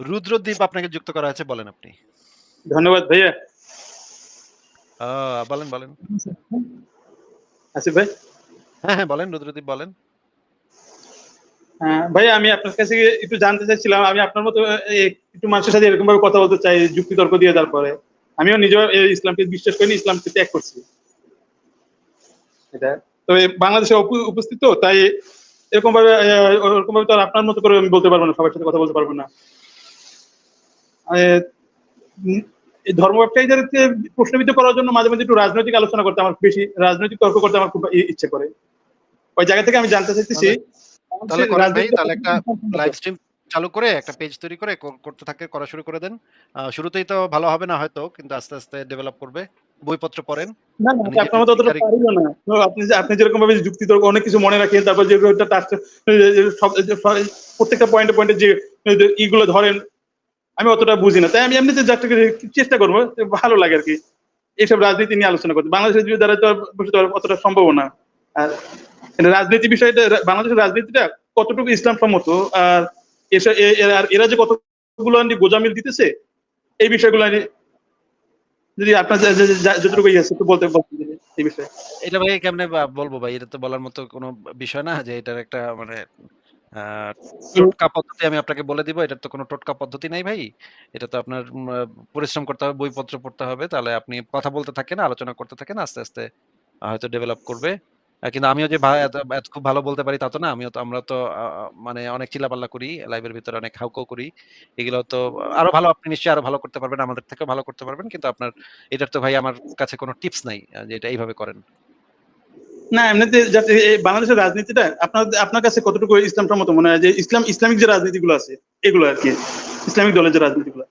রুদ্রদ্বীপ আপনাকে যুক্ত করা হয়েছে বলেন আপনি। ধন্যবাদ ভাইয়া। বলেন, বলেন। আসিফ ভাই? হ্যাঁ, হ্যাঁ বলেন রুদ্রদ্বীপ বলেন। আ ভাইয়া আমি আপনার কাছে একটু জানতে চাচ্ছিলাম, আমি আপনার মতো একটু মানুষের সাথে এরকম ভাবে কথা বলতে চাই, যুক্তি তর্ক দিয়ে তারপরে। আমিও নিজেও এ ইসলামকে বিশ্বাস করি, ইসলামকে ত্যাগ করছি। এটা তবে বাংলাদেশে উপস্থিত তাই এরকম ভাবে ওরকম ভাবে তো আর আপনার মতো করে আমি বলতে পারব না, সবার সাথে কথা বলতে পারব না। ধর্ম ব্যবসায়ীদেরকে প্রশ্নবিদ্ধ করার জন্য মাঝে, মাঝে একটু রাজনৈতিক আলোচনা করতে আমার বেশি রাজনৈতিক তর্ক করতে আমার খুব ইচ্ছে করে। ওই জায়গা থেকে আমি জানতে চাইতেছি তাহলে একটা লাইভ স্ট্রিম চালু করে একটা পেজ তৈরি করে করতে থাকে করা শুরু করে দেন। শুরুতেই তো ভালো হবে না হয়তো কিন্তু আস্তে, আস্তে ডেভেলপ করবে। বইপত্র পড়েন। না, আপনার মতো অতটা পারিও না। আপনি আপনি যেরকম ভাবে যুক্তি তর্ক অনেক কিছু মনে রাখেন, তারপর যে প্রত্যেকটা পয়েন্টে, পয়েন্টে যে ইগুলো ধরেন, আমি অতটা বুঝি না। তাই আমি এমনিতে জাস্ট চেষ্টা করব ভালো লাগে আরকি। এইসব রাজনীতি নিয়ে আলোচনা করতে। বাংলাদেশের দ্বারা তো বসে অতটা সম্ভবও না। আর রাজনীতি বিষয়টা বাংলাদেশের রাজনীতিটা কতটুকু ইসলাম সম্মত আর আর এরা যে কতগুলো গোঁজামিল দিতেছে, এই বিষয়গুলো যদি আপনার যতটুকু ইয়ে আছে বলতে এই বিষয়ে। এটা ভাই কেমনে বলব ভাই? এটা তো বলার মতো কোনো বিষয় না যে এটার একটা মানে টোটকা পদ্ধতি আমি আপনাকে বলে দিব। এটার তো কোনো টোটকা পদ্ধতি নাই ভাই। এটা তো আপনার পরিশ্রম করতে হবে, বইপত্র পড়তে হবে। তাহলে আপনি কথা বলতে থাকেন, আলোচনা করতে থাকেন। আস্তে, আস্তে হয়তো ডেভেলপ করবে। কিন্তু আমিও যে এত খুব ভালো বলতে পারি তা তো না। আমিও তো আমরা তো মানে অনেক চিল্লাপাল্লা করি। লাইভের ভিতরে অনেক হাউকাউ করি। এগুলো তো আরও ভালো আপনি নিশ্চয়ই আরও ভালো করতে পারবেন। আমাদের থেকেও ভালো করতে পারবেন। কিন্তু আপনার এটার তো ভাই আমার কাছে কোনো টিপস নাই যে এটা এইভাবে করেন। না এমনিতে বাংলাদেশের রাজনীতিটা আপনার আপনার কাছে কতটুকু ইসলাম সম্মত মনে হয় যে ইসলাম ইসলামিক যে রাজনীতিগুলো আছে এগুলো আরকি। ইসলামিক দলের যে রাজনীতিগুলো।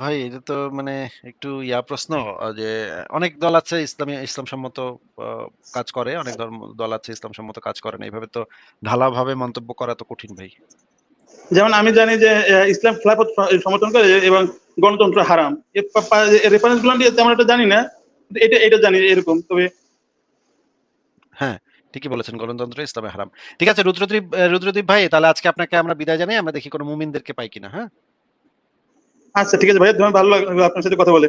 ভাই এটা তো মানে একটু ইয়া প্রশ্ন যে অনেক দল আছে ইসলামী ইসলামসম্মত আ কাজ করে। অনেক দল আছে ইসলাম সম্মত কাজ করে না। এভাবে তো ঢালাওভাবে মন্তব্য করা তো কঠিন ভাই। যেমন আমি জানি যে ইসলাম খেলাফত সমর্থন করে এবং গণতন্ত্র হারাম। রেফারেন্সগুলো তেমন একটা জানি না। এটা এটা জানি এরকম। তবে হ্যাঁ, ঠিকই বলেছেন গণতন্ত্র ইসলামে হারাম। ঠিক আছে রুদ্রদ্বীপ এ রুদ্রদ্বীপ ভাই তাহলে আজকে আপনাকে আমরা বিদায় জানাই। আমরা দেখি কোন মুমিনদেরকে পাই কিনা, হ্যাঁ? আচ্ছা ঠিক আছে ভাইয়া তোমার ভালো লাগল আপনার সাথে কথা বলে।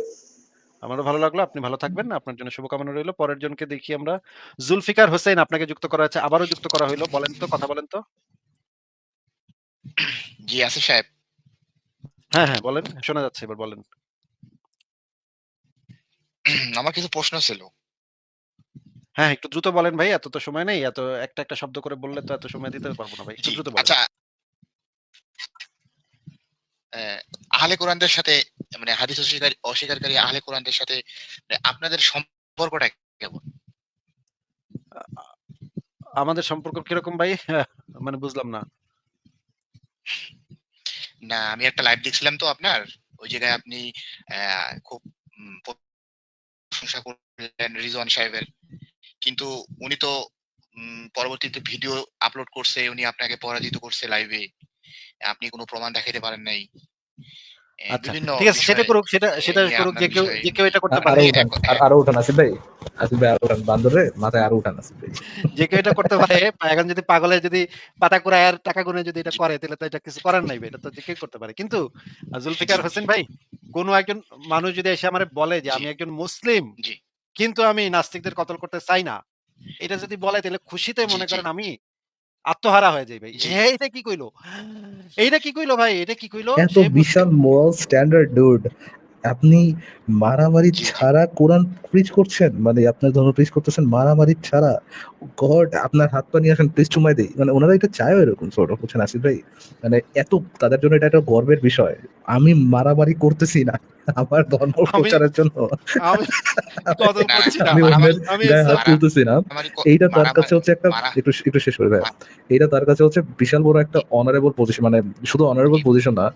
আমারও ভালো লাগল। আপনি ভালো থাকবেন। আপনার জন্য শুভকামনা রইল। পরের জনকে দেখি আমরা। জুলফিকার হোসেন আপনাকে যুক্ত করা হয়েছে। আবারও যুক্ত করা হইল। বলেন তো কথা বলেন তো। জি, আসিফ সাহেব। হ্যাঁ, হ্যাঁ বলেন। শোনা যাচ্ছে এবার বলেন। আমার কিছু প্রশ্ন ছিল। হ্যাঁ, একটু দ্রুত বলেন ভাই। এত তো সময় নেই। এত একটা, একটা শব্দ করে বললে তো এত সময় দিতে পারব না ভাই। একটু দ্রুত বলেন। আচ্ছা আহলে কোরআনদের সাথে মানে হাদিস অস্বীকারী অস্বীকারী আহলে কোরআনদের সাথে মানে আপনাদের সম্পর্কটা কেমন? আমাদের সম্পর্ক কীরকম ভাই? মানে বুঝলাম না। না আমি একটা লাইভ দেখছিলাম তো আপনার। ওই জায়গায় আপনি খুব প্রশংসা করলেন রিজওয়ান সাহেবের। কিন্তু উনি তো পরবর্তীতে ভিডিও আপলোড করছে, উনি আপনাকে পরাজিত করছে লাইভে। আপনি কোনো প্রমাণ দেখাইতে পারেন নাই। অ্যা আচ্ছা। ঠিক আছে সেটা করুক। সেটা সেটা করুক যে কেউ যে কেউ এটা করতে পারে। আরও উঠান, এক আর আরও উঠান আসিফ ভাই। আসিফ ভাই আরও উঠান। বান্দরে মাথায় আরও উঠান আসিফ ভাই। যে কেউ এটা করতে পারে। এখন যদি পাগলে যদি পাতা কুড়ায় আর টাকা গুনে যদি এটা করে তাহলে তো এটা কিছু করার নাই ভাই। এটা তো যে কেউ করতে পারে। কিন্তু জুলফিকার হোসেন ভাই কোন একজন মানুষ যদি এসে আমারে বলে যে আমি একজন মুসলিম কিন্তু আমি নাস্তিকদের কতল করতে চাই না। এটা যদি বলে তাহলে খুশিতে মনে করেন আমি আত্মহারা হয়ে যাই ভাই। এইটা কি কইলো? এইটা কি কইলো ভাই? এটা কি কইলো? এত বিশাল মোরাল স্ট্যান্ডার্ড ডুড। আপনি মারামারি। ছাড়া কোরআন প্রিচ করছেন? মানে আপনার ধর্ম প্রিচ করতেছেন মারামারি ছাড়া? গড আপনার হাত পা নিয়ে আসেন প্লিজ চুমাই দেই। মানে ওনারা এটা চায় এরকম সর্ট অফ বুঝছেন আসিফ ভাই? মানে এত তাদের জন্য এটা একটা গর্বের বিষয়। আমি মারামারি করতেছি না। আমার ধর্ম প্রচারের জন্য আমি তুলতেছি না। এইটা তার কাছে হচ্ছে একটা একটু একটু শেষ করি ভাই। এইটা তার কাছে হচ্ছে বিশাল বড় একটা অনারেবল পজিশন মানে শুধু অনারেবল পজিশন না।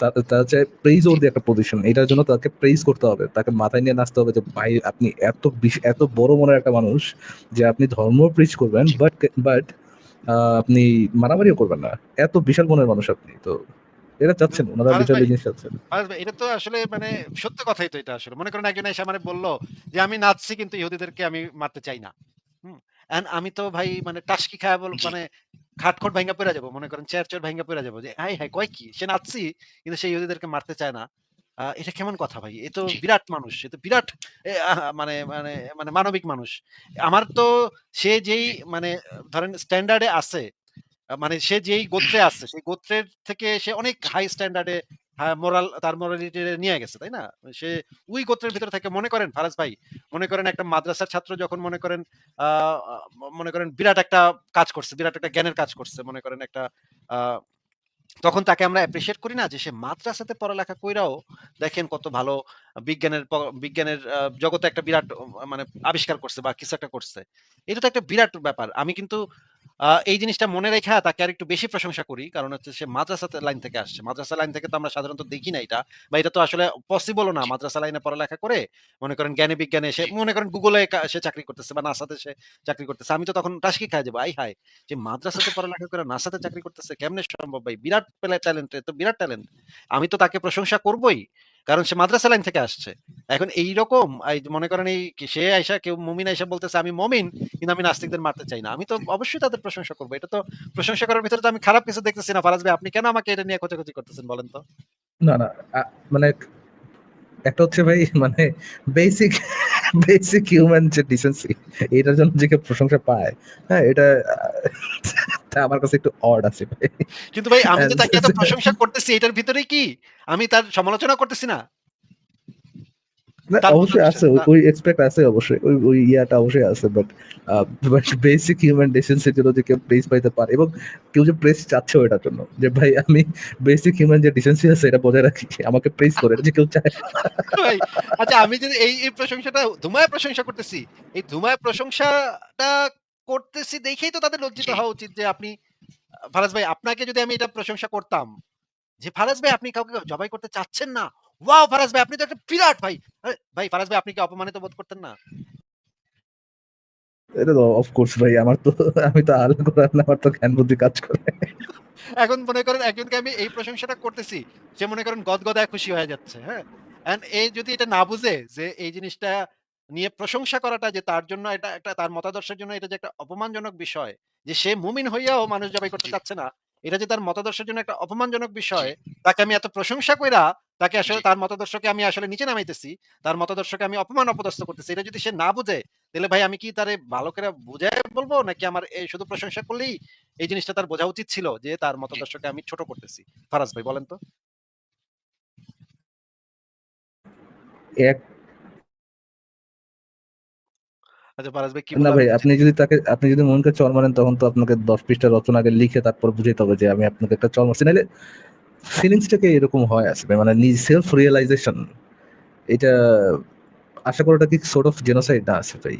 তার হচ্ছে প্রেইজ জি। ওর্দি একটা পজিশন। এটার জন্য তাকে প্রেইজ করতে হবে। তাকে মাথায় নিয়ে নাচতে হবে যে ভাই আপনি এত বিশ এত বড় মনের একটা মানুষ যে আপনি ধর্ম প্রিচ করবেন বাট বাট আপনি মারামারিও করবেন না। এত বিশাল মনের মানুষ আপনি। তো এটা চাচ্ছেন ফারাজ লিটারালি জিনিস চাচ্ছেন। এটা তো আসলে মানে সত্য কথাই তো এটা আসলে। মনে করেন একজন এসে আমারে বলল যে আমি নাচছি কিন্তু ইহুদিদেরকে আমি মারতে চাই না। এন্ড আমি তো ভাই মানে টাসকি খায়া বল। মানে খাটখট ভাইঙ্গা পইরা যাব। মনে করেন চেয়ার চোর ভাইঙ্গা পইরা যাব যে, "হায়, হায় কয় কি? সে নাচছি কিন্তু সে ইহুদিদেরকে মারতে চায় না।" এটা কেমন কথা ভাই? এ তো বিরাট মানুষ। এ তো বিরাট মানে মানে মানে মানবিক মানুষ। আমার তো সে যেই মানে ধরেন স্ট্যান্ডার্ড এ আছে, মানে সে যেই গোত্রে আছে, সেই গোত্রের থেকে সে অনেক হাই স্ট্যান্ডার্ডে মোরাল তার মোরালিটি নিয়ে গেছে, তাই না? সে ওই গোত্রের ভিতরে থেকে মনে করেন ফারাজ ভাই, মনে করেন একটা মাদ্রাসার ছাত্র যখন মনে করেন মনে করেন বিরাট একটা কাজ করছে, বিরাট একটা জ্ঞানের কাজ করছে। মনে করেন একটা তখন তাকে আমরা অ্যাপ্রিশিয়েট করি না যে সে মাদ্রাসাতে পড়ালেখা কইরাও দেখেন কত ভালো বিজ্ঞানের বিজ্ঞানের জগতে একটা বিরাট মানে আবিষ্কার করছে বা কিছু একটা করছে। এটা তো একটা বিরাট ব্যাপার। আমি কিন্তু এই জিনিসটা মনে রেখা তাকে আরেকটু বেশি প্রশংসা করি। কারণ হচ্ছে সে মাদ্রাসাতে লাইন থেকে আসছে। মাদ্রাসা লাইন থেকে তো আমরা সাধারণত দেখি না এটা। বা এটা তো আসলে পসিবলও না মাদ্রাসা লাইনে পড়ালেখা করে, মনে করেন জ্ঞানে বিজ্ঞানে সে মনে করেন কা, সে চাকরি করতেছে বা নাসাতে সে চাকরি করতেছে। আমি তো তখন টাসকি খাই যাব। আয় হায়! যে মাদ্রাসাতে পড়ালেখা করে নাসাতে চাকরি করতেছে, কেমনে সম্ভব ভাই? বিরাট পেলে ট্যালেন্ট তো বিরাট ট্যালেন্ট। আমি তো তাকে প্রশংসা করবই। কারণ সে মাদ্রাসা লাইন থেকে আসছে। এখন এই যে মনে করেন এই সে আইসা কেউ মুমিন আইসা বলতেছে আমি মমিন কিন্তু আমি নাস্তিকদের মারতে চাই না। আমি তো অবশ্যই তাদের প্রশংসা করব। এটা তো প্রশংসা করার ভিতরে তো আমি খারাপ কিছু দেখতেছি না। ফারাজ ভাই আপনি কেন আমাকে এটা নিয়ে খোঁচাখুচি করতেছেন বলেন তো? না, না। মানে একটা হচ্ছে ভাই মানে বেসিক বেসিক হিউম্যান যে ডিসেন্সি এটার জন্য যে প্রশংসা পায়, হ্যাঁ? এটা তা আমার কাছে একটু অড আছে ভাই। কিন্তু ভাই আমি And তাকে এত প্রশংসা করতেছি এটার ভিতরেই কি আমি তার সমালোচনা করতেছি না? অবশ্যই আছে। ওই এক্সপেক্ট আছে অবশ্যই। ওই ওই ইয়াটা অবশ্যই আছে। বাট বাট বেসিক হিউম্যান জন্য যে কেউ পাইতে পারে এবং কেউ যে প্রেইজ চাচ্ছেও এটার জন্য। যে ভাই আমি বেসিক হিউম্যান যে ডিসেন্সি আছে এটা বজায় রাখি। আমাকে প্রেইজ করে যে কেউ চায়। আচ্ছা আমি যদি এই, এই প্রশংসাটা ধুমায় প্রশংসা করতেছি। এই ধুমায় প্রশংসাটা করতেছি দেখেই তো তাদের লজ্জিত হওয়া উচিত যে আপনি ফারাজ ভাই আপনাকে যদি আমি এটা প্রশংসা করতাম, যে ফারাজ ভাই আপনি কাউকে জবাই করতে চাচ্ছেন না। ওয়াও! ফারাজ ভাই আপনি তো একটা বিরাট ভাই। ভাই ফারাজ ভাই আপনি কি অপমানিত বোধ করতেন না? এটা তো অফ কোর্স ভাই আমার তো আমি তো আল কোরআন আমার তো জ্ঞান বুদ্ধি কাজ করে। এখন মনে করেন একজনকে আমি এই প্রশংসাটা করতেছি। সে মনে করেন গদগদায় খুশি হয়ে যাচ্ছে। হ্যাঁ? অ্যান্ড এ যদি এটা না বুঝে যে এই জিনিসটা নিয়ে প্রশংসা করাটা যে তার জন্য এটা একটা তার মতাদর্শের জন্য এটা যে একটা অপমানজনক বিষয়। যে সে মুমিন হইয়াও মানুষ জবাই করতে চাচ্ছে না। এটা যে তার মতাদর্শের জন্য একটা অপমানজনক বিষয়। তাকে আমি এত প্রশংসা কইরা তাকে আসলে তার মতাদর্শকে আমি আসলে নিচে নামাইতেছি। তার মতাদর্শকে আমি অপমান অপদস্থ করতেছি। এটা যদি সে না বুঝে তাহলে ভাই আমি কি তারে ভালো করে বুঝাইয়া বলব নাকি আমার এই শুধু প্রশংসা করলেই এই জিনিসটা তার বোঝা উচিত ছিল যে তার। মতাদর্শকে আমি ছোট করতেছি। ফারাজ ভাই বলেন তো? এক আচ্ছা ভাই কি না ভাই আপনি যদি তাকে আপনি যদি মনকে মারেন তখন তো আপনাকে ১০ পৃষ্ঠা রচনা আগে লিখে তারপর বুঝাইতে হবে যে আমি আপনাকে একটা মারছি। নাইলে ফিলিংসটাকে এরকম হয় আসলে মানে নিজ সেলফ রিয়ালাইজেশন এটা আশা করি ওটা কি সর্ট অফ জেনোসাইড না আছে ভাই।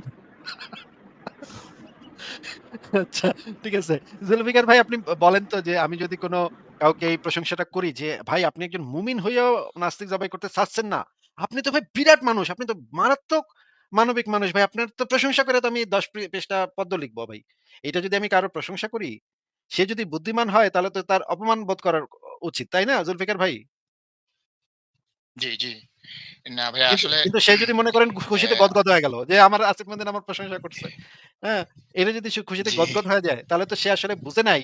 আচ্ছা ঠিক আছে। জুলফিকার ভাই আপনি বলেন তো যে আমি যদি কোনো কাউকে এই প্রশংসাটা করি যে ভাই আপনি একজন মুমিন হইয়াও নাস্তিক জবাই করতে চাচ্ছেন না। আপনি তো ভাই বিরাট মানুষ। আপনি তো মারাত্মক মানবিক মানুষ ভাই। আপনার তো প্রশংসা করে তো আমি ১০ পৃ পৃষ্ঠা পদ্য লিখব ভাই। এটা যদি আমি কারও প্রশংসা করি, সে যদি বুদ্ধিমান হয় তাহলে তো তার অপমান বোধ করার উচিত। তাই না জুলফিকার ভাই? জি, জি। না কিন্তু, আসলে কিন্তু সে যদি মনে করেন খুশিতে গদগদ হয়ে গেল। যে আমার আসিফ মঈন আমার প্রশংসা করছে। হ্যাঁ? এটা যদি সে খুশিতে। গদগদ হয়ে যায় তাহলে তো সে আসলে বুঝে নাই।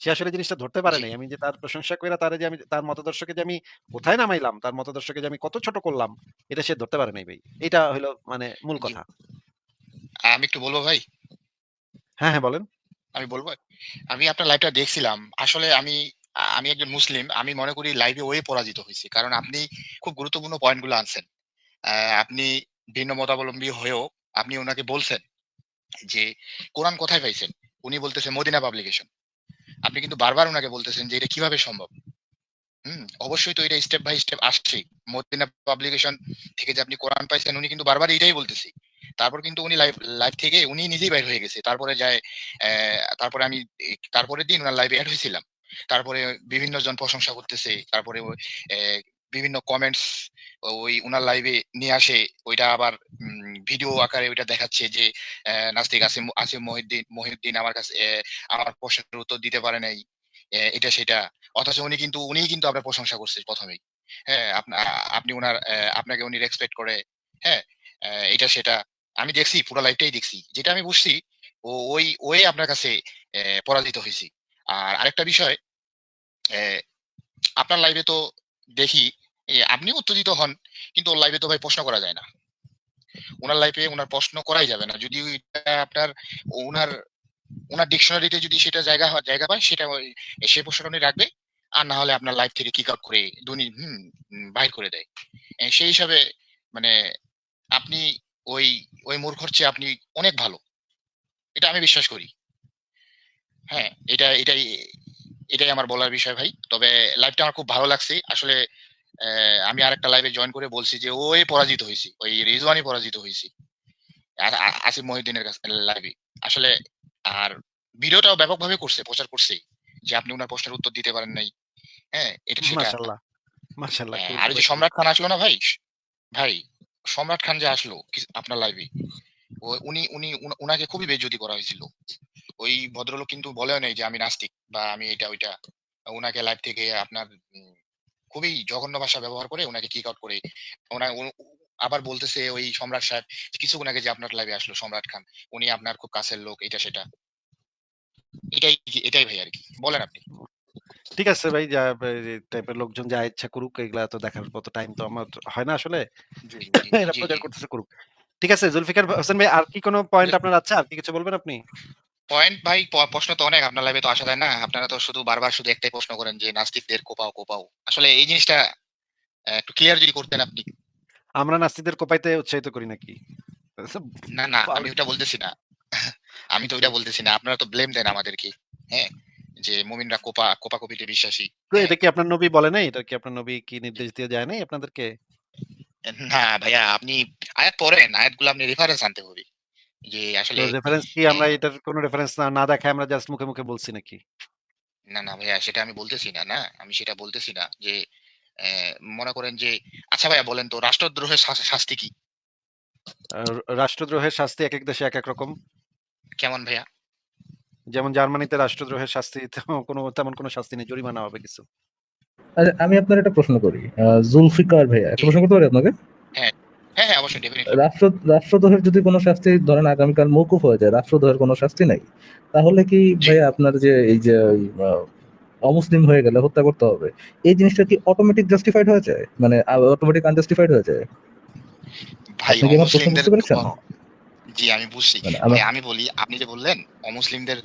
সে আসলে জিনিসটা ধরতে পারে নাই। আমি যে তার প্রশংসা করে তারে যে আমি তার মতাদর্শকে যে আমি কোথায় নামাইলাম, তার মতাদর্শকে যে আমি কত ছোট করলাম, এটা সে ধরতে পারে নাই ভাই। এটা হইল মানে মূল কথা। আমি একটু বলব ভাই? হ্যাঁ, হ্যাঁ বলেন। আমি বলব আমি আপনার লাইভটা দেখছিলাম। আসলে আমি আমি একজন মুসলিম। আমি মনে করি লাইভে ওয়ে পরাজিত হইছি। কারণ আপনি খুব গুরুত্বপূর্ণ পয়েন্টগুলো আনছেন। আপনি ভিন্ন মতাবলম্বী হয়েও আপনি ওনাকে বলছেন যে কোরআন কোথায় পাইছেন? উনি বলতেছে মদিনা পাবলিকেশন। আপনি কিন্তু বারবার ওনাকে বলতেছেন যে এটা কীভাবে সম্ভব? অবশ্যই তো এটা step by step. Madina publication থেকে যে আপনি কোরআন পাইছেন, উনি কিন্তু বারবার এটাই বলতেছি। তারপর কিন্তু উনি লাইভ লাইভ থেকে উনি নিজেই বাইর হয়ে গেছে। তারপরে যায় তারপরে আমি তারপরের দিন ওনার লাইভে অ্যাড হয়েছিলাম তারপরে বিভিন্ন জন প্রশংসা করতেছে। তারপরে বিভিন্ন কমেন্টস ওই উনার লাইভে নিয়ে আসে। ওইটা আবার ভিডিও আকারে ওইটা দেখাচ্ছে যে নাস্তিক আসিম আসিম মহিউদ্দিন মহিউদ্দিন আমার কাছে আমার প্রশ্নের উত্তর দিতে পারে নাই। এটা সেটা। অথচ উনি কিন্তু, উনিই কিন্তু আপনার প্রশংসা করছে ১ম এই। হ্যাঁ? আপনি উনার আপনাকে উনি রেসপেক্ট করে। হ্যাঁ? এটা সেটা। আমি দেখছি, পুরা লাইভটাই দেখছি। যেটা আমি বুঝছি, ও, ওই ওই আপনার কাছে পরাজিত হয়েছি আর আরেকটা বিষয় আপনার লাইভে তো দেখি এ, আপনিও উত্তেজিত হন কিন্তু ওর লাইভে তো ভাই প্রশ্ন করা যায় না। ওনার লাইফে ওনার প্রশ্ন করাই যাবে না। যদি আপনার ওনার ওনার ডিকশনারিতে যদি সেটা জায়গা হয়- জায়গা পায় সেটা সে প্রশ্নটা উনি রাখবে আর না হলে আপনার লাইফ থেকে কিক আউট করে দুনি হুম বাইর করে দেয়। সেই হিসাবে মানে আপনি ওই ওই মূর্খর চেয়ে আপনি অনেক ভালো। এটা আমি বিশ্বাস করি। হ্যাঁ এটা এটাই এটাই আমার বলার বিষয় ভাই। তবে লাইভটা আমার খুব ভালো লাগছে। আসলে আমি আরেকটা লাইভে জয়েন করে বলছি যে ওই পরাজিত হয়েছি। ওই রিজওয়ানি পরাজিত হয়েছি। আর আসিফ মহিউদ্দিনের কাছে লাইভে আসলে আর ভিডিওটাও ব্যাপকভাবে করছে প্রচার করছে যে আপনি ওনার প্রশ্নের উত্তর দিতে পারেন নাই। হ্যাঁ এটা সেটা। মাশাআল্লাহ মাশাআল্লাহ হ্যাঁ, আর যে সম্রাট খান আসলো না ভাই? ভাই সম্রাট খান যে আসলো আপনার লাইভে উনি উনি উনাকে খুবই বেজ্জতি করা হয়েছিল। ওই ভদ্রলোক কিন্তু বলেও নেই যে আমি নাস্তিক বা আমি এটা ওইটা। উনাকে লাইভ থেকে আপনার খুবই জঘন্য ভাষা ব্যবহার করে ওনাকে কিক আউট করে ওনা আবার বলতেছে ওই সম্রাট সাহেব কিছুক্ষণ আগে যে আপনার লাইভে আসলো সম্রাট খান উনি আপনার খুব কাছের লোক এটা সেটা। এটাই এটাই ভাই আর কি বলেন আপনি। ঠিক আছে ভাই যা টাইপের লোকজন যা ইচ্ছা করুক এগুলা তো দেখার মতো টাইম তো আমার হয় না আসলে। এরা প্রচার করতেছে করুক। ঠিক আছে জুলফিকার হোসেন ভাই আর কি কোনো পয়েন্ট আপনার আছে? আর কি কিছু বলবেন আপনি? পয়েন্ট ভাই প্রশ্ন তো অনেক আপনার লাইভে তো আসা যায় না। আপনারা তো শুধু বারবার শুধু একটাই প্রশ্ন করেন যে নাস্তিকদের কোপাও কোপাও। আসলে এই জিনিসটা একটু ক্লিয়ার যদি করতেন আপনি। আমরা নাস্তিকদের কোপাইতে উৎসাহিত করি নাকি? না না আমি ওটা বলতেছি না। আমি তো ওইটা বলতেছি না। আপনারা তো ব্লেম দেন আমাদেরকে হ্যাঁ? যে মুমিনরা কোপা কোপা কপিতে বিশ্বাসী। তো এটা কি আপনার নবী বলে নাই? এটা কি আপনার নবী কি নির্দেশ দিয়ে যায় নাই আপনাদেরকে? না ভাইয়া আপনি আয়াত পড়েন আয়াতগুলো আপনি রেফারেন্স আনতে হবে। যে আসলে রেফারেন্স কি আমরা এটার কোনো রেফারেন্স না না দেখায় আমরা জাস্ট মুখে মুখে বলছি নাকি? না না ভাইয়া সেটা আমি বলতেছি না না? আমি সেটা বলতেছি না যে মনে করেন যে আচ্ছা ভাইয়া বলেন তো রাষ্ট্রদ্রোহের শা- শাস্তি কি? রাষ্ট্রদ্রোহের শাস্তি এক এক দেশে এক এক রকম। কেমন ভাইয়া? যেমন জার্মানিতে রাষ্ট্রদ্রোহের শাস্তি তেমন কোনো তেমন কোনো শাস্তি নেই জরিমানা হবে কিছু। আচ্ছা আমি আপনার একটা প্রশ্ন করি। জুলফিকার ভাইয়া একটা প্রশ্ন করতে পারি আপনাকে? হ্যাঁ। হ্যাঁ অবশ্যই রাষ্ট্র রাষ্ট্রদ্রোহের যদি কোনো শাস্তি ধরেন আগামীকাল মৌকুফ হয়ে যায় রাষ্ট্রদ্রোহের কোনো শাস্তি নাই তাহলে কি ভাইয়া আপনার যে এই যে অমুসলিম হয়ে গেলে হত্যা করতে হবে এই জিনিসটা কি অটোমেটিক জাস্টিফাইড হয়ে যায়? মানে অটোমেটিক আনজাস্টিফাইড হয়ে যায়? ভাই? জি আমি বুঝছি। মানে ভাই, আমি বলি আপনি যে বললেন অমুসলিমদের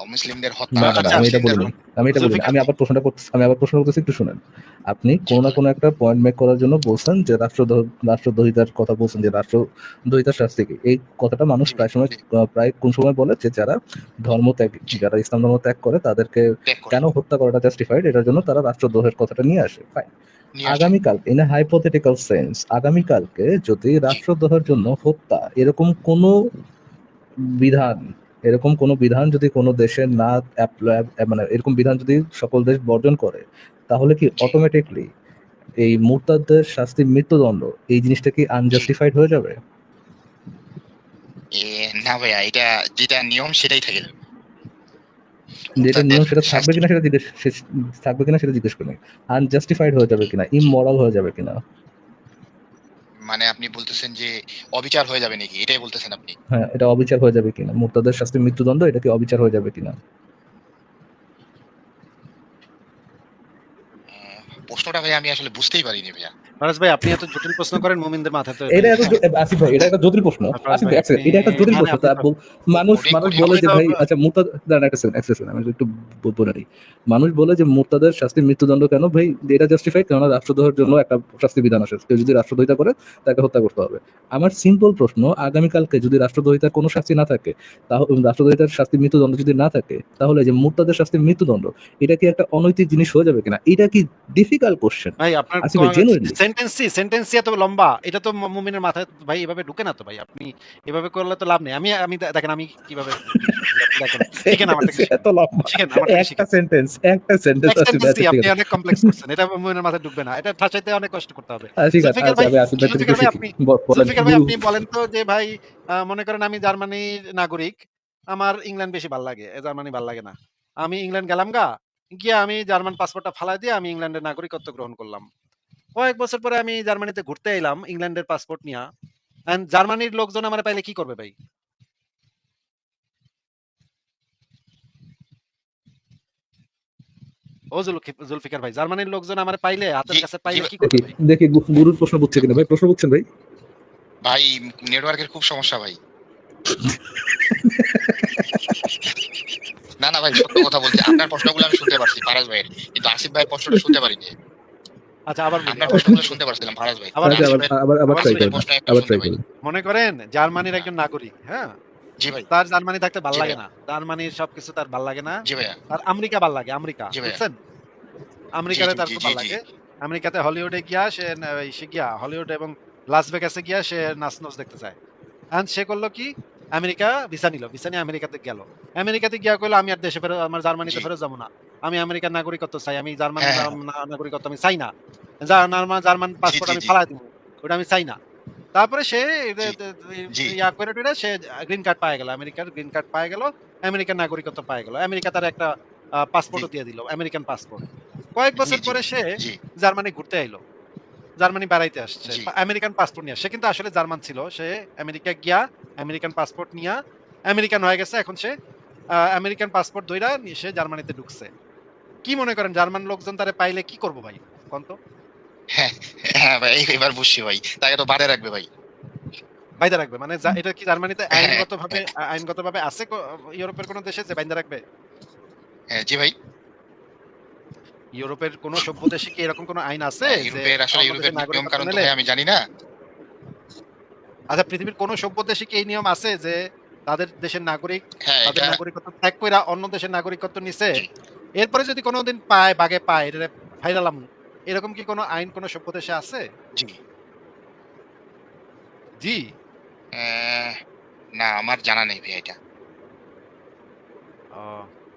অমুসলিমদের হত্যা আমি এটা মুসলিমদের আমি এটা বলিনি। আমি আবার প্রশ্নটা করতেছি আমি আবার প্রশ্ন করতেছি একটু শুনেন। আপনি কোনো না কোনো একটা পয়েন্ট মেক করার জন্য বলছেন যে রাষ্ট্রদ্রোহ রাষ্ট্রদ্রোহিতার কথা বলছেন যে রাষ্ট্রদ্রোহিতার শাস্তি কি? এই কথাটা মানুষ প্রায় সময় প্রায় কোন সময় বলে যে যারা ধর্ম ত্যাগ যারা ইসলাম ধর্ম ত্যাগ করে তাদেরকে কেন হত্যা করাটা জাস্টিফাইড এটার জন্য তারা রাষ্ট্রদ্রোহের কথাটা নিয়ে আসে। আসে। আগামীকাল ইন এ হাইপোথেটিক্যাল সেন্স আগামীকালকে যদি রাষ্ট্রদ্রোহের জন্য হত্যা এরকম কোনো বিধান এরকম কোনো বিধান যদি কোনো দেশে না মানে এরকম বিধান যদি সকল দেশ বর্জন করে তাহলে কি অটোমেটিকলি এই মুরতাদদের শাস্তি মৃত্যুদণ্ড এই জিনিসটা কি আনজাস্টিফাইড হয়ে যাবে? না ভাইয়া এটা যেটা নিয়ম সেটাই থাকে। যেটা নিয়ম সেটা থাকবে কিনা সেটা জিজ্ঞেস থাকবে কিনা সেটা জিজ্ঞেস করি। আনজাস্টিফাইড হয়ে যাবে কিনা ইমমরাল হয়ে যাবে কিনা? মানে আপনি বলতেছেন যে অবিচার হয়ে যাবে নাকি? এটাই বলতেছেন আপনি। হ্যাঁ এটা অবিচার হয়ে যাবে কিনা? মুরতাদের শাস্তি মৃত্যুদণ্ড এটা কি অবিচার হয়ে যাবে কিনা? প্রশ্নটা ভাই আমি আসলে বুঝতেই পারিনি ভাইয়া। ফারাজ ভাই আপনি এত জটিল প্রশ্ন করেন মুমিনদের মাথায় তো এটা এত আসিফ ভাই এটা একটা জটিল প্রশ্ন। আসিফ ভাই, ভাই, এক second, এটা একটা জটিল মানে প্রশ্ন আপনি তা তো- বল- মানুষ মানুষ বলে যে হয়তো ভাই আচ্ছা মুরতাদ দাঁড়ান একটা সেকেন্ড এক second, আমি একটু বলে মানুষ বলে যে মুরতাদের শাস্তি মৃত্যুদণ্ড কেন? ভাই এটা জাস্টিফাই কেননা রাষ্ট্রদ্রোহের জন্য একটা শাস্তি বিধান আসে। কেউ যদি রাষ্ট্রদ্রোহিতা করে তাকে হত্যা করতে হবে। আমার সিম্পল প্রশ্ন আগামীকালকে যদি রাষ্ট্রদ্রোহিতার কোনো শাস্তি না থাকে তাহলে রাষ্ট্রদ্রোহিতার শাস্তি মৃত্যুদণ্ড যদি না থাকে তাহলে যে মুরতাদের শাস্তি মৃত্যুদণ্ড এটা কি একটা অনৈতিক জিনিস হয়ে যাবে কিনা? এটা কি ডিফিকাল্ট কোশ্চেন ভাই আপনার। সেন্টেন্সি সেন্টেন্সি এত লম্বা এটা তো মুমিনের মাথায় ভাই এভাবে ঢুকে না তো ভাই আপনি এভাবে করলে তো লাভ নেই। আমি আমি দেখেন আমি কীভাবে দেখেন শিখেন আমার থেকে এত লম্বা। একটা সেন্টেন্স একটা সেন্টেন্স ঠিক আপনি অনেক কমপ্লেক্স করছেন এটা মুমিনের মাথায় ঢুকবে না। এটা ঠাসাইতে অনেক কষ্ট করতে হবে। ঠিক আছে আচ্ছা, আমি ভাই আপনি বলেন তো যে ভাই মনে করেন আমি জার্মানির নাগরিক আমার ইংল্যান্ড বেশি ভালো লাগে জার্মানি ভালো লাগে না। আমি ইংল্যান্ড গেলাম গা গিয়ে আমি জার্মান পাসপোর্টটা ফালাই দিয়ে আমি ইংল্যান্ডের নাগরিকত্ব গ্রহণ করলাম। কয়েক বছর পরে আমি জার্মানিতে ঘুরতে এলাম ইংল্যান্ডের পাসপোর্ট নিয়ে। জার্মানির লোকজন আমার পাইলে কি করবে ভাই? ও জুলফিকার ভাই জার্মানির লোকজন আমার পাইলে হাতের কাছে পাইলে কি করবে দেখি গুরুর প্রশ্ন বুঝছে কিনা ভাই? প্রশ্ন বুঝছেন ভাই? ভাই নেটওয়ার্কের খুব সমস্যা ভাই। না না ভাই সত্য কথা বলছি। আপনার প্রশ্নগুলো আমি শুনতে পারছি পারাজ ভাইয়ের। কিন্তু আসিফ ভাই প্রশ্নটা শুনতে পারিনি। আচ্ছা আবার বলি, আপনার আবার প্রশ্নগুলো শুনতে পারছিলাম ফারাজ ভাই। আবার আচ্ছা, আবার আবার ট্রাই করেন আবার ট্রাই মনে করেন জার্মানির একজন নাগরিক হ্যাঁ? জি ভাই। তার জার্মানি থাকতে ভালো লাগে না। জার্মানির সবকিছু তার ভালো লাগে না। জি তার আমেরিকা ভালো লাগে আমেরিকা বুঝছেন? আমেরিকাতে তার ভালো লাগে। আমেরিকাতে হলিউডে গিয়া সে সে গিয়া হলিউড এবং লাস ভেগাসে গিয়া সে নাচ নাচ দেখতে চায়। আর সে করল কি? আমেরিকা ভিসা নিল ভিসা নিয়ে আমেরিকাতে গেল। আমেরিকাতে গিয়া কইলো আমি আর দেশে ফেরত আমার জার্মানিতে ফেরত যাব না। আমি আমেরিকার নাগরিকত্ব চাই আমি জার্মান হ্যাঁ, হ্যাঁ। নাগরিকত্ব আমি চাই না। জার্মান জার্মান পাসপোর্ট আমি ফালাই দিব ওটা আমি চাই না। তারপরে সে। ইয়া করে টেরে সে গ্রিন কার্ড পায় গেল আমেরিকার গ্রিন কার্ড পায় গেল আমেরিকার নাগরিকত্ব পায় গেল। আমেরিকা তার একটা পাসপোর্টও দিয়ে দিল আমেরিকান পাসপোর্ট কয়েক বছর পরে সে জার্মানি ঘুরতে আইলো। জার্মানি বেড়াইতে আসছে। আমেরিকান পাসপোর্ট নিয়ে সে কিন্তু আসলে জার্মান ছিল। সে আমেরিকা গিয়া আমেরিকান পাসপোর্ট নিয়া আমেরিকান হয়ে গেছে। এখন সে আমেরিকান পাসপোর্ট ধইরা নিয়ে সে জার্মানিতে ঢুকছে। কি মনে করেন জার্মান লোকজন তারে পাইলে কি করব ভাই? কোন তো? হ্যাঁ ভাই এবার বুঝছি ভাই। তাকে তো বাড়ে রাখবে ভাই। বাইদা রাখবে? মানে এটা কি জার্মানিতে হ্যাঁ। আইনগত ভাবে আইনগত ভাবে আছে ইউরোপের কোন দেশে যে বাইন্দা রাখবে? হ্যাঁ জি ভাই। ইউরোপের কোন সভ্য দেশে কি এরকম কোন আইন আছে হ্যাঁ, ইউরোপের আসলে ইউরোপের নিয়ম কারণ তো আমি জানি না। আচ্ছা পৃথিবীর কোন সভ্য দেশে কি এই নিয়ম আছে যে তাদের দেশের নাগরিক হ্যাঁ তাদের নাগরিকত্ব ত্যাগ কইরা অন্য দেশের নাগরিকত্ব নিছে। এরপরে যদি কোনোদিন পায় বাগে পায় এটা ফাইরালাম এরকম কি কোনো আইন কোন সভ্য দেশে আছে? জি। জি। না আমার জানা নেই ভাই এটা। ও,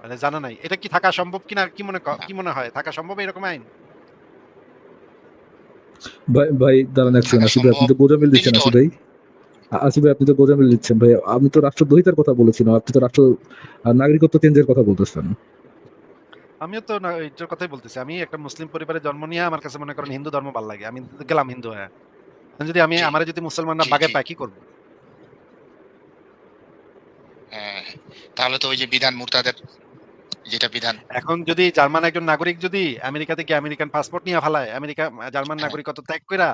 মানে জানা নাই। এটা কি থাকা সম্ভব কিনা কি মনে কি মনে হয়? থাকা সম্ভব এরকম আইন? ভাই ভাই দাঁড়ান এক সেকেন্ড আসিফ আপনি তো গোজামিল দিচ্ছেন। আসিফ ভাই। আসিফ ভাই আপনি তো গোজামিল দিচ্ছেন। ভাই আমি তো রাষ্ট্রদ্রোহিতার কথা বলেছিলাম আপনি তো রাষ্ট্র নাগরিকত্ব চেঞ্জের কথা বলতেছেন। আমিও তো না এইটার কথাই বলতেছি। আমি একটা মুসলিম পরিবারে জন্ম নিয়ে আমার কাছে মনে করেন হিন্দু ধর্ম ভালো লাগে। আমি গেলাম হিন্দু হয়ে। যদি আমি। আমার যদি মুসলমানরা বাগে। পায় কি করব? হ্যাঁ, তাহলে তো ওই যে বিধান মুরতাদের যেটা বিধান। এখন যদি জার্মান একজন নাগরিক যদি আমেরিকা থেকে আমেরিকান পাসপোর্ট নিয়ে ফেলায় আমেরিকা জার্মান হ্যাঁ। নাগরিকত্ব ত্যাগ কইরা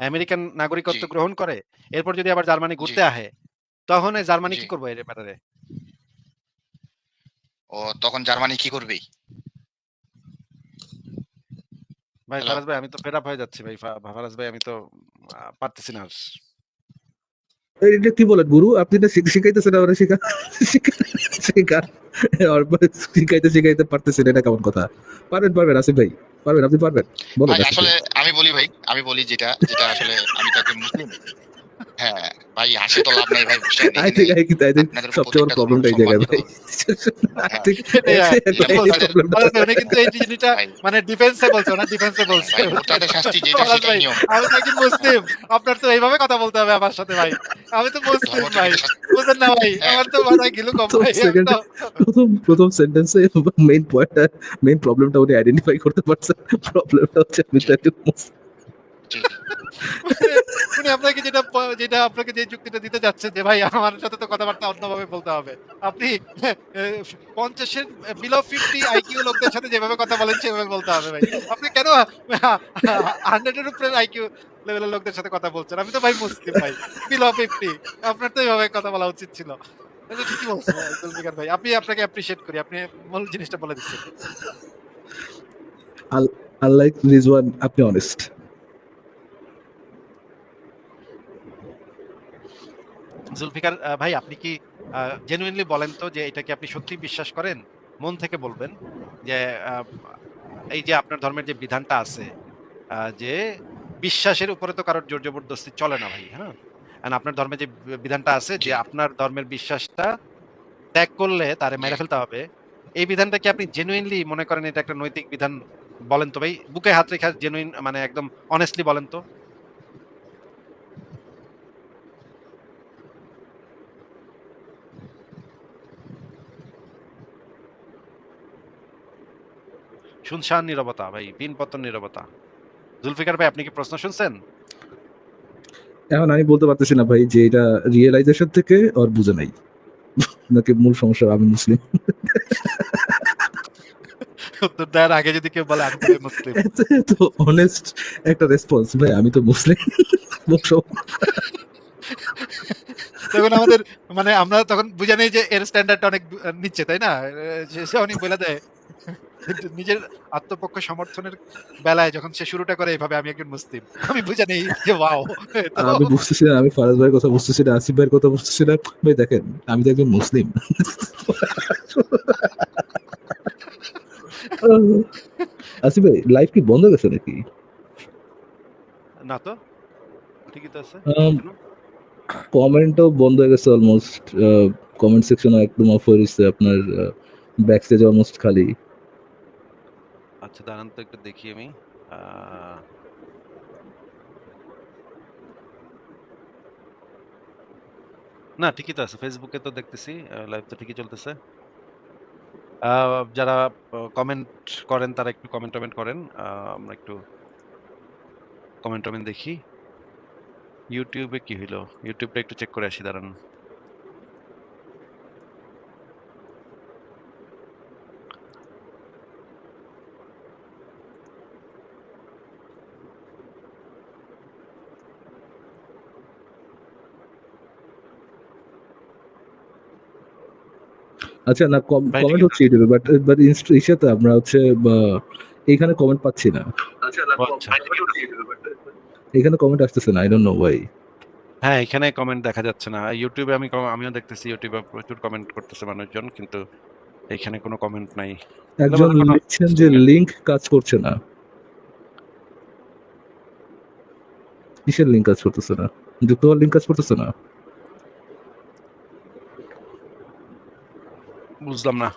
আমেরিকান নাগরিকত্ব গ্রহণ করে এরপর যদি আবার জার্মানি ঘুরতে আহে তখন জার্মানি কি করব এর ব্যাপারে? ও তখন জার্মানি কি করবে ভাই ফারাজ ভাই আমি তো ফেড হয়ে যাচ্ছি ভাই। ফারাজ ভাই আমি তো পারতেছি না আর। এটা কি বলেন গুরু? আপনি না শিখ- শিখাইতেছেন আমরা শিখা শিখা- শিখা। শিখাইতে শিখাইতে পারতেছেন এটা কেমন কথা? পারবেন পারবেন আসিফ ভাই পারবেন আপনি পারবেন। বলুন আসলে আমি বলি ভাই আমি বলি যেটা যেটা আসলে আমি তো একজন মুসলিম। হ্যাঁ ভাই হাসি তো লাভ নাই ভাই বুঝছেন I think I think I সবচেয়ে বড় প্রবলেমটা এই জায়গায় ভাই সম্মান I think এটাই আর- এই এটাই বলছে। প্রবলেমটা ফারাজ ভাই, উনি কিন্তু এই জিনিসটা মানে ডিফেন্সে বলছো না ডিফেন্সে বলছো ভাই শাস্তি যেটা ফারাজ নিয়ম। আমি তো একজন মুসলিম আপনার তো এইভাবে কথা বলতে হবে আমার সাথে ভাই। আমি তো মুসলিম ভাই। বুঝেন না ভাই আমার তো মাথায় গিলু কম ভাই আমি second- তো- প্রথম প্রথম সেন্টেন্সে মেইন পয়েন্টটা মেইন প্রবলেমটা উনি আইডেন্টিফাই করতে পারছেন। প্রবলেমটা হচ্ছে আপনি তো একজন মুসলিম। উনি আপনাকে যেটা যেটা আপনাকে যে যুক্তিটা দিতে যাচ্ছে যে ভাই আমার সাথে তো কথাবার্তা অন্যভাবে বলতে হবে। আপনি পঞ্চাশের বিলো ফিফটি আইকিউ লোকদের সাথে যেভাবে কথা বলেন সেভাবে বলতে হবে ভাই। আপনি কেন হান্ড্রেডের উপরে আইকিউ লেভেলের লোকদের সাথে কথা বলছেন? আমি তো ভাই মুসলিম ভাই। বিলো ফিফটি আপনার তো এইভাবে কথা বলা উচিত ছিল। ঠিকই বলছেন ভাই, আপনি আপনাকে অ্যাপ্রিশিয়েট করি আপনি মূল জিনিসটা বলে দিচ্ছেন। আনলাইক রিজওয়ান আপনি অনেস্ট জুলফিকার ভাই, আপনি কি জেনুইনলি বলেন তো যে এটা কি আপনি সত্যি বিশ্বাস করেন? মন থেকে বলবেন যে এই যে আপনার ধর্মের যে বিধানটা আছে যে বিশ্বাসের উপরে তো কারোর জোর জবরদস্তি চলে না ভাই হ্যাঁ? আপনার ধর্মে যে বিধানটা আছে যে আপনার ধর্মের বিশ্বাসটা ত্যাগ করলে তারে মেরে ফেলতে হবে, এই বিধানটা কি আপনি জেনুইনলি মনে করেন এটা একটা নৈতিক বিধান বলেন তো ভাই? বুকে হাত রেখে জেনুইন মানে একদম অনেস্টলি বলেন তো। শুনশান নীরবতা ভাই পিন পতন নীরবতা। জুলফিকার ভাই আপনি কি প্রশ্ন শুনছেন? এখন আমি বলতে পারতেছি না ভাই যে এটা রিয়েলাইজেশন থেকে আর বুঝে নাই। নাকি মূল সমস্যা আমি মুসলিম। উত্তর দেওয়ার আগে যদি কেউ বলে আমি মুসলিম। এত অনেস্ট একটা রেসপন্স ভাই আমি তো মুসলিম। তখন আমাদের মানে আমরা তখন বুঝে নেই যে এর স্ট্যান্ডার্ডটা অনেক নিচ্ছে তাই না? সে- অনেক বলে দেয়। কিন্তু নিজের আত্মপক্ষ সমর্থনের বেলায় যখন সে শুরুটা করে এইভাবে আমি একজন মুসলিম। আমি বুঝে নেই যে ওয়াও। আমি বুঝতেছি না আমি ফারাজ ভাইয়ের কথা বুঝতেছি না আসিফ ভাইয়ের কথা বুঝতেছি না। ভাই দেখেন আমি তো একজন মুসলিম। আসিফ ভাই লাইভ কি বন্ধ হয়ে গেছে নাকি? না তো ঠিকই তো আছে। কমেন্টও বন্ধ হয়ে গেছে অলমোস্ট কমেন্ট সেকশন একদম অফ হয়ে গেছে আপনার ব্যাক স্টেজ অলমোস্ট খালি। আচ্ছা দাঁড়ান তো একটু দেখি আমি। না, ঠিকই তো আছে ফেসবুকে তো দেখতেছি লাইভ তো ঠিকই চলতেছে। যারা কমেন্ট করেন, তারা একটু কমেন্ট টমেন্ট করেন। আমরা একটু কমেন্ট টমেন্ট দেখি। ইউটিউবে কি হইল? ইউটিউবটা একটু চেক করে আসি, দাঁড়ান। আচ্ছা না কমেন্ট হচ্ছে ইউটিউবে বাট বাট ইনস্টাতে আমরা হচ্ছে বা, এইখানে কমেন্ট পাচ্ছি না। আচ্ছা এখানে কমেন্ট আসতেছে না আই ডোন্ট নো ওয়াই হ্যাঁ এখানে কমেন্ট দেখা যাচ্ছে না। ইউটিউবে আমি আমিও দেখতেছি ইউটিউবে প্রচুর কমেন্ট করতেছে মানুষজন কিন্তু এখানে কোনো কমেন্ট নাই। একজন লিখছেন যে লিংক কাজ করছে না। কিসের লিংক কাজ করতেছে না? যুক্ত হওয়ার লিংক কাজ করতেছে না? বুঝলাম না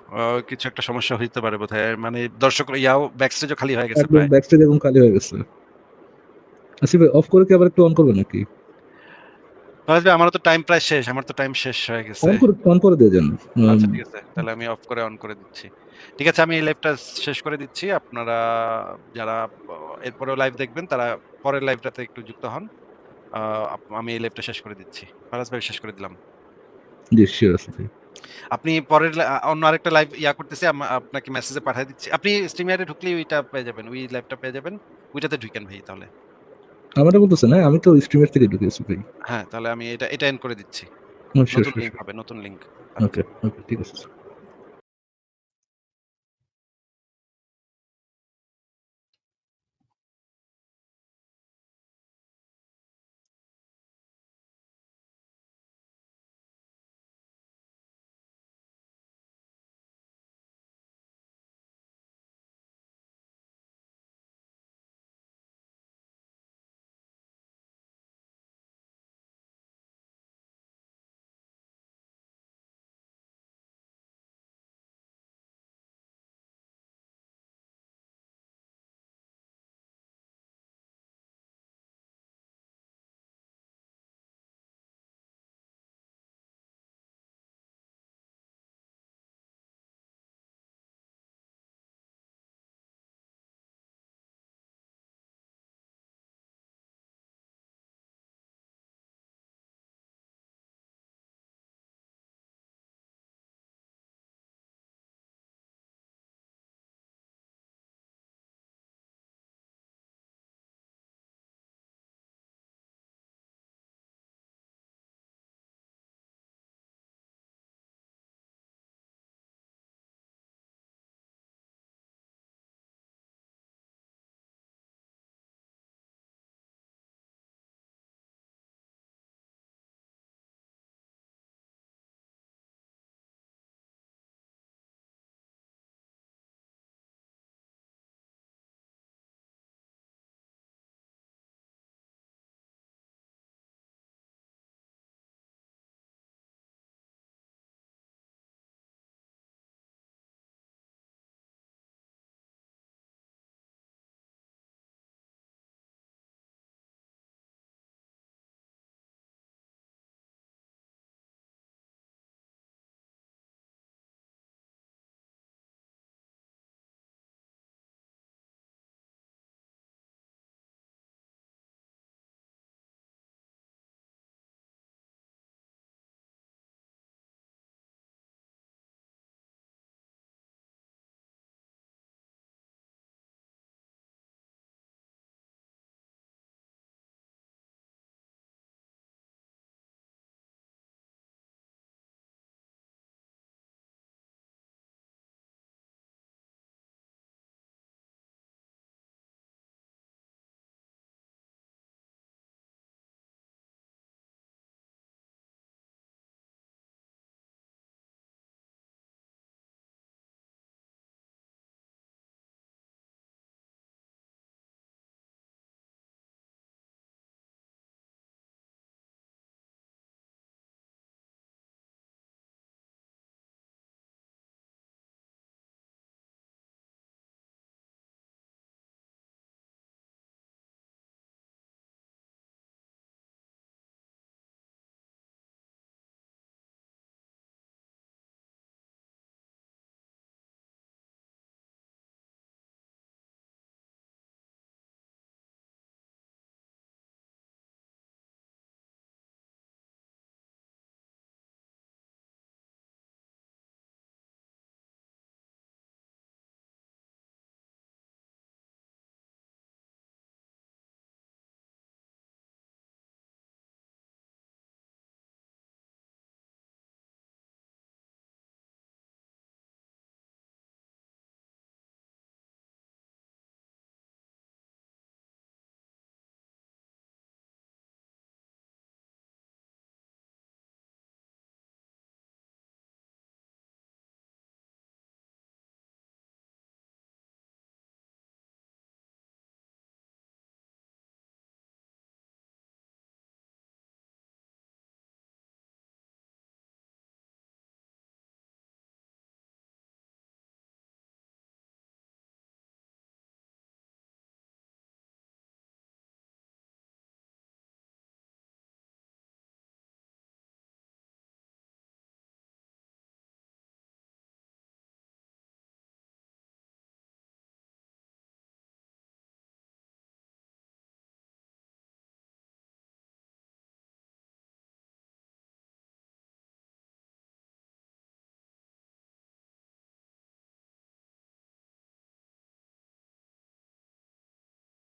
কিছু একটা সমস্যা হইতে পারে বোধহয়। মানে দর্শক ইয়াও ব্যাকস্টেজও খালি হয়ে গেছে প্রায়। ব্যাকস্টেজ এখন খালি হয়ে গেছে। আসিফ অফ করে কি আবার একটু অন করবে নাকি? ভাই, আমারও তো টাইম প্রায় শেষ আমার তো টাইম শেষ হয়ে গেছে। অন করে অন করে দিয়ে যান। আচ্ছা ঠিক আছে তাহলে আমি অফ করে অন করে দিচ্ছি। ঠিক আছে আমি এই লাইভটা শেষ করে দিচ্ছি। আপনারা যারা এরপরেও লাইভ দেখবেন তারা পরের লাইভটাতে একটু যুক্ত হন। আমি এই লাইভটা শেষ করে দিচ্ছি। ফারাজ ভাই শেষ করে দিলাম। জি শিওর ভাই। আপনি পরের অন্য আরেকটা লাইভ ইয়া করতেছি আপনাকে মেসেজে পাঠিয়ে দিচ্ছি। আপনি স্ট্রিমিয়ারে ঢুকলেই ওইটা পেয়ে যাবেন ওই লাইভটা পেয়ে যাবেন। ওইটাতে ঢুকেন ভাই তাহলে। আমারটা বলতেছে না আমি তো স্ট্রিমিয়ার থেকে ঢুকেছি ভাই। হ্যাঁ তাহলে আমি এটা এটা এন্ড করে দিচ্ছি। নতুন লিংক হবে নতুন লিংক ওকে ওকে ঠিক আছে